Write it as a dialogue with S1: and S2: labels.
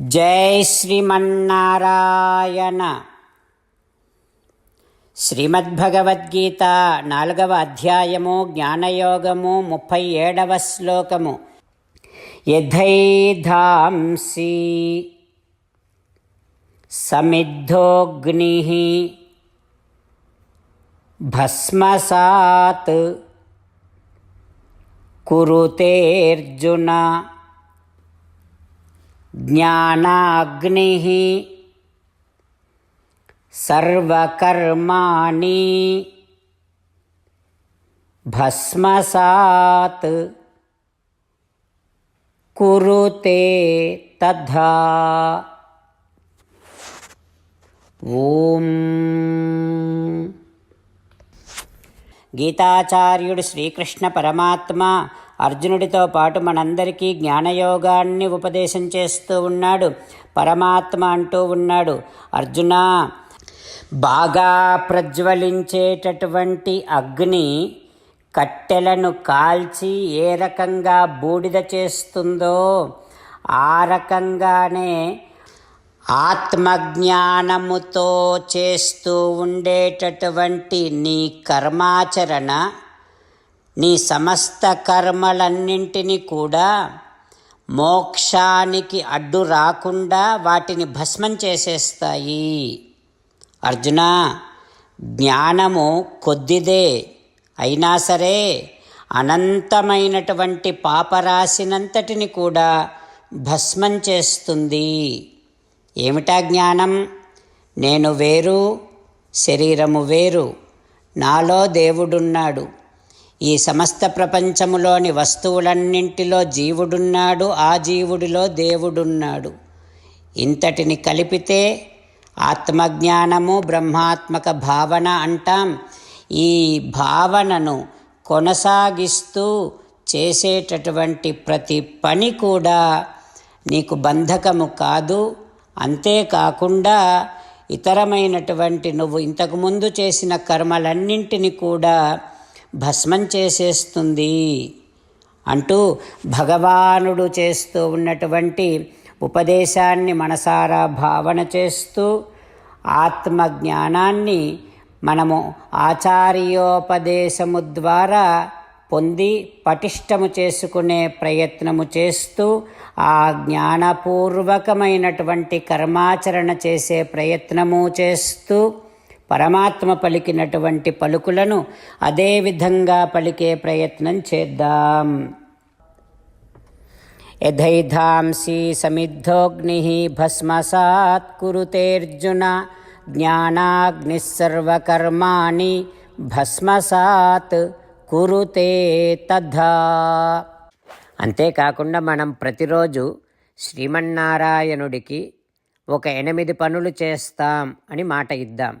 S1: జై శ్రీమన్నారాయణ. శ్రీమద్భగవద్గీత నాలుగవ అధ్యాయము జ్ఞానయోగము ముప్పై ఏడవ శ్లోకము. యథైధాంసి సమిద్ధోగ్ని భస్మసాత్ కురుతేర్జున ज्ञानाग्निः सर्वकर्माणि भस्मसात् कुरुते तथा ఓం గీతాచార్యుడు శ్రీకృష్ణ పరమాత్మ అర్జునుడితో పాటు మనందరికీ జ్ఞానయోగాన్ని ఉపదేశం చేస్తూ ఉన్నాడు. పరమాత్మ అంటూ ఉన్నాడు. అర్జున బాగా ప్రజ్వలించేటటువంటి అగ్ని కట్టెలను కాల్చి ఏ రకంగా బూడిద చేస్తుందో ఆ రకంగానే ఆత్మజ్ఞానముతో చేస్తూ ఉండేటటువంటి నీ కర్మాచరణ నీ సమస్త కర్మలన్నింటినీ కూడా మోక్షానికి అడ్డు రాకుండా వాటిని భస్మం చేసేస్తాయి. అర్జున జ్ఞానము కొద్దిదే. అయినా సరే అనంతమైనటువంటి పాపరాశినంతటిని కూడా భస్మం చేస్తుంది. ఏమిటా జ్ఞానం? నేను వేరు శరీరము వేరు. నాలో దేవుడున్నాడు. ఈ సమస్త ప్రపంచములోని వస్తువులన్నింటిలో జీవుడున్నాడు ఆ జీవుడిలో దేవుడున్నాడు. ఇంతటిని కలిపితే ఆత్మజ్ఞానము బ్రహ్మాత్మక భావన అంటాం. ఈ భావనను కొనసాగిస్తూ చేసేటటువంటి ప్రతి పని కూడా నీకు బంధకము కాదు. అంతేకాకుండా ఇతరమైనటువంటి నువ్వు ఇంతకుముందు చేసిన కర్మలన్నింటినీ కూడా భస్మం చేసేస్తుంది అంటూ భగవానుడు చేస్తూ ఉన్నటువంటి ఉపదేశాన్ని మనసారా భావన చేస్తూ ఆత్మజ్ఞానాన్ని మనము ఆచార్యోపదేశము ద్వారా పొంది పటిష్టము చేసుకునే ప్రయత్నము చేస్తూ ఆ జ్ఞానపూర్వకమైనటువంటి కర్మాచరణ చేసే ప్రయత్నము చేస్తూ పరమాత్మ పలికినటువంటి పలుకులను అదే విధంగా పలికే ప్రయత్నం చేద్దాం. యథైధాంసి సమిద్ధోగ్ని భస్మసాత్ కురుతేర్జున జ్ఞానాగ్నిసర్వకర్మాణి భస్మసాత్ కురుతే తథా. అంతేకాకుండా మనం ప్రతిరోజు శ్రీమన్నారాయణుడికి ఒక ఎనిమిది పనులు చేస్తాం అని మాట ఇద్దాం.